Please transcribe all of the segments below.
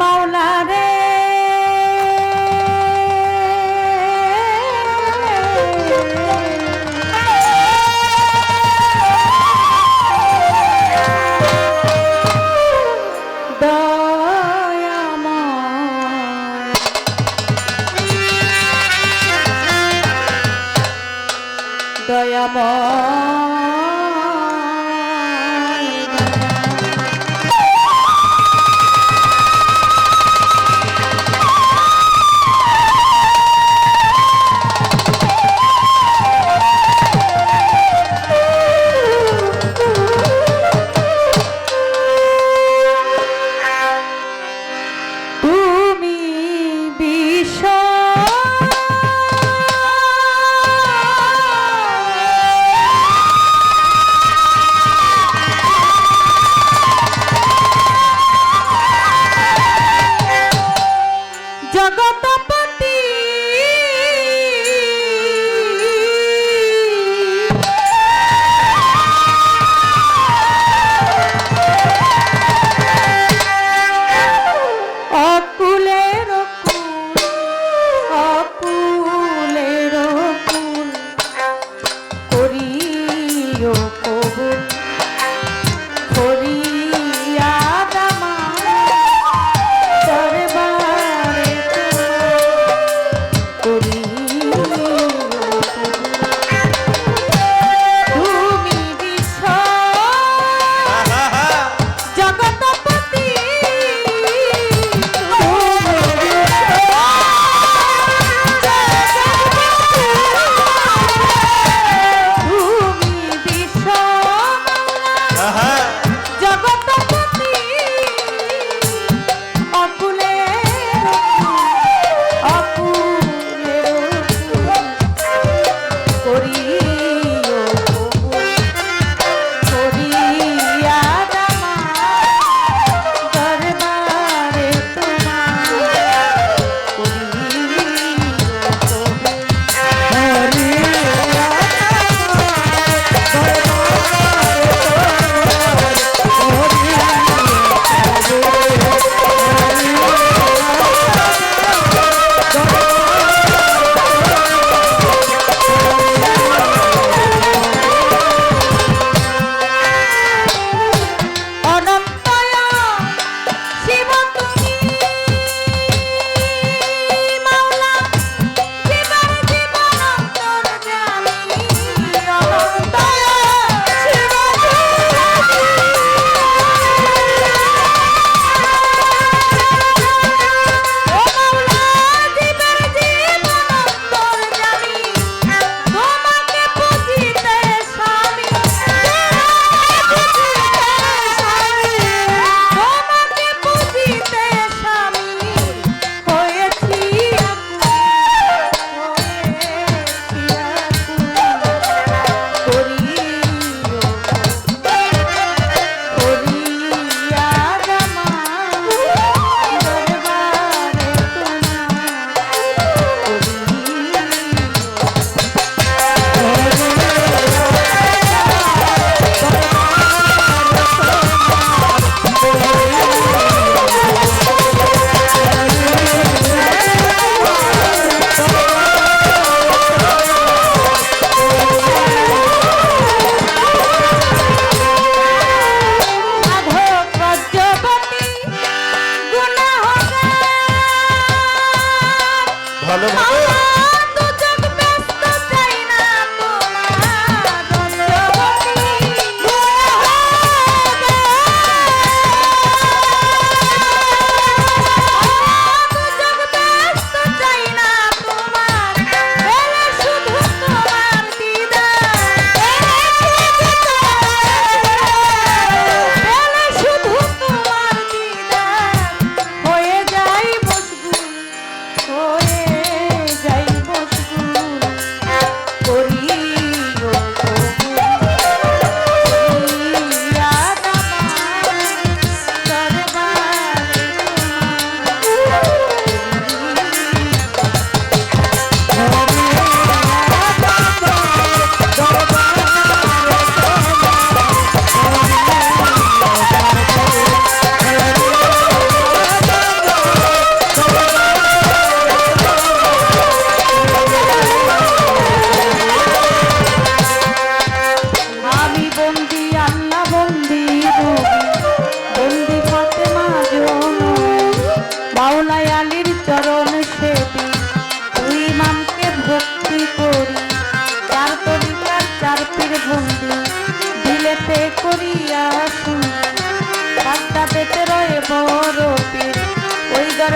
মাওলা রে দয়াময়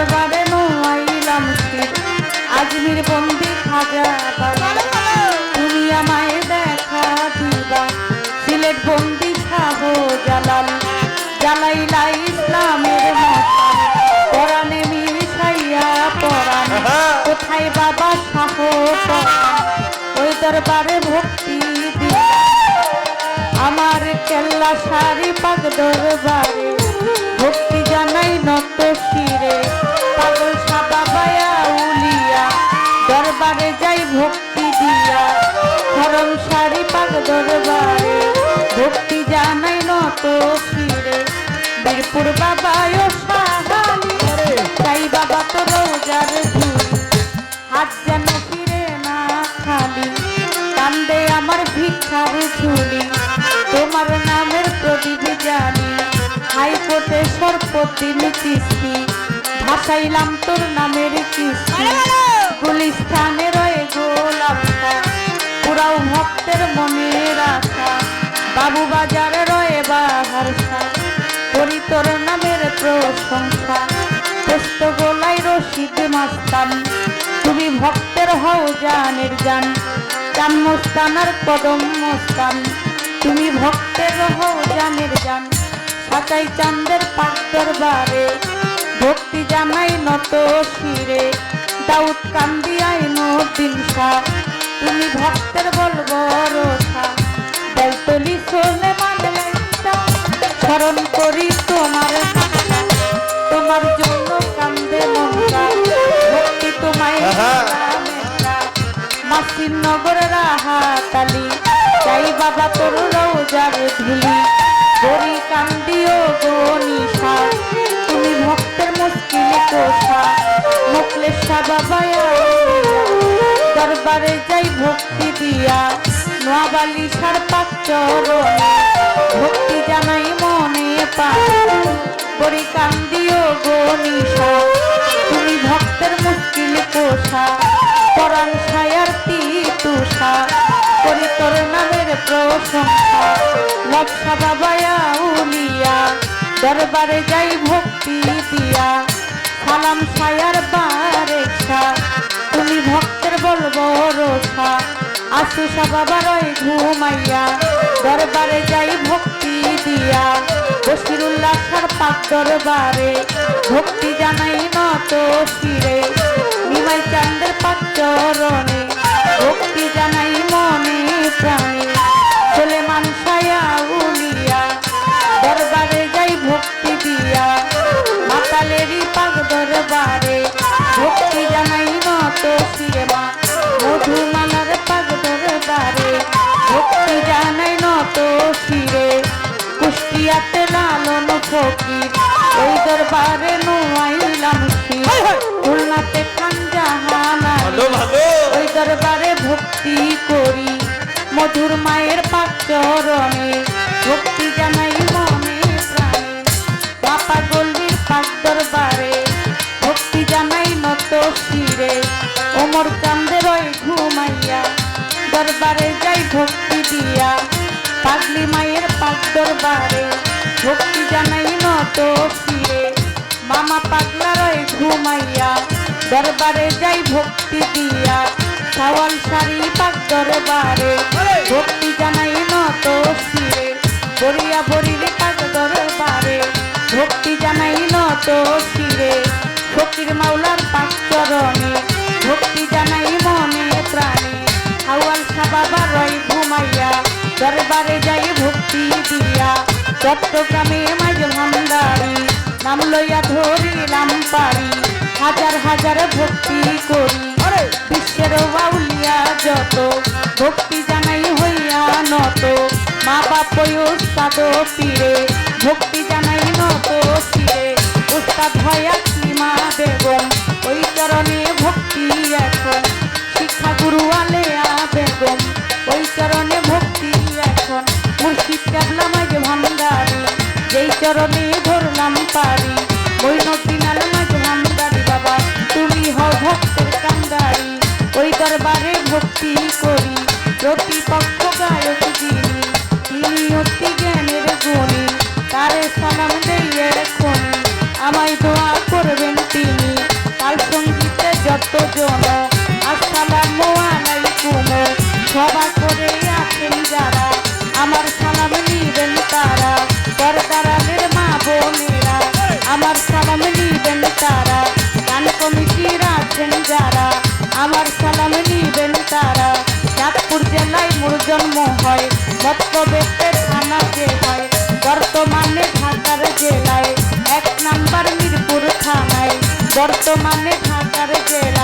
দরবারে নোয়াইলাম আজমির বন্দি খাজা তুমি আমায় দেখা দিবা। সিলেট বন্দি শাহ জালাল। জালাইলা ইসলামের পরাণে মিশাইয়া পরাণ। কোথায় বাবা শাহ ওই দরবারে ভক্তি আমার কেল্লা শাড়ি পাক দরবারে ভক্তি জানাই নত শিরে। দরবারে ভক্তি জানাই নত শিরে। বীরপুর বাবায় সাহালি তাই বাবা তো রোজার ধুলি হাত যেন ফিরে না খালি কান্দে আমার ভিক্ষার ঝুলি। তোমার নামের প্রদীপ জানি হাইকোর্টে সর্বদিন কিস্তি ভাসাইলাম তোর নামের কিস্তি। গুলিস্থানে রয়ে গোলাপটা পুরাও ভক্তের মনে বাবু বাজারে রয়ে বাহারসা করি তোর নামের প্রশংসা পোস্ত গোলাই রশিদ মাস্তান। তুমি ভক্তের হও জানের জান। চান মোস্তানার কদম মোস্তান। তুমি ভক্তের হও জানের জান। সাচাই চান্দের পাক দরবারে। ভক্তি জানাই নত শিরে। দাউদ কান্দিয়াই নদিন শাহ। তুমি ভক্তের বলব রোষা স্মরণ করি তোমার তোমার জন্য কান্দে মনটা। ভক্তি তোমায় মাসির নগর রাহাতালি। চাই বাবা তোর রোজার ধুলি। গরি কান্দিও তুমি ভক্তের মুশকিল কোষা মুকলেশা বাবা দরবারে যাই ভক্তি দিয়া। নোয়াবালি সার চরণে। ভক্তি জানাই মনে পাই করি কান্দিও গনিশা তুমি ভক্তের মুশকিল কোষা পরাণ ছায়ার তুষা করি তোর নামের প্রশংসা। লক্ষা বাবায়া উলিয়া। দরবারে যাই ভক্তি দিয়া। সালাম ছায়ার বারেখা তুমি ভক্তের বলব রোষা আশুষা বাবা রয় ঘুমাইয়া, দরবারে যাই ভক্তি দিয়া। বসিরুল্লাহ সার পাক দরবারে ভক্তি জানাই নত শিরে নিমাই চান্দের পাক চরণে ফকির ওই দরবারে নোয়াইলাম খুলনাতে খান জাহানালি ওই দরবারে ভক্তি করি। মধুর মায়ের পাক চরণে ভক্তি জানাই মনে প্রাণে। বাপা গল্লির পাক দরবারে ভক্তি জানাই নত শিরে। ওমর চান্দের ওই ঘুমাইয়া দরবারে যাই ভক্তি দিয়া। পাগলি মায়ের পাক দরবারে ভক্তি জানাই নত শিরে মামা পাগলার ওই ঘুমাইয়া দরবারে যাই ভক্তি দিয়া। সাওয়াল শাড়ি পাক দরবারে ভক্তি জানাই নত শিরে বরিয়া বরির পাক দরবারে ভক্তি জানাই নত শিরে ফকির মাওলার পাক চরণে ভক্তি জানাই মনে প্রাণে। হাওয়াল সাবাবা রয় ঘুমাইয়া দরবারে যাই ভক্তি দিয়া। চট্টগ্রামে মাঝ ভান্ডারি নাম লইয়া ধরিলাম পারি। হাজার হাজার ভক্তি করি। বিশ্বের বাউলিয়া যত ভক্তি জানাই হইয়া নত। মা বাপ উস্তাদ পীরে ভক্তি জানাই নত শিরে উস্তাদ ভয়া সীমা বেগম ওই চরণে ভক্তি চরণে ধরলাম পারি বৈনদিন আলমাজ হামদারি বাবা, তুমি হও ভক্তের কান্দারি। ওই দরবারে ভক্তি করি, প্রতিপক্ষ গায়ক যিনি, তিনি অতি জ্ঞানের গুণী, তারে সনাম দিয়ে খুনি। আমায় দোয়া করবেন তিনি কাল সঙ্গীতে যত জন। আসসালামু আলাইকুম। সবা করে আছেন যারা, আমার সালাম নিবেন তারা। আছেন যারা, আমার সালাম নিবেন তারা। চাঁদপুর জেলায় মোর জন্ম হয় মতলবেতে থানা যে হয়? বর্তমানে ঢাকার জেলায় এক নাম্বার মিরপুর থানায়। বর্তমানে ঢাকার জেলায়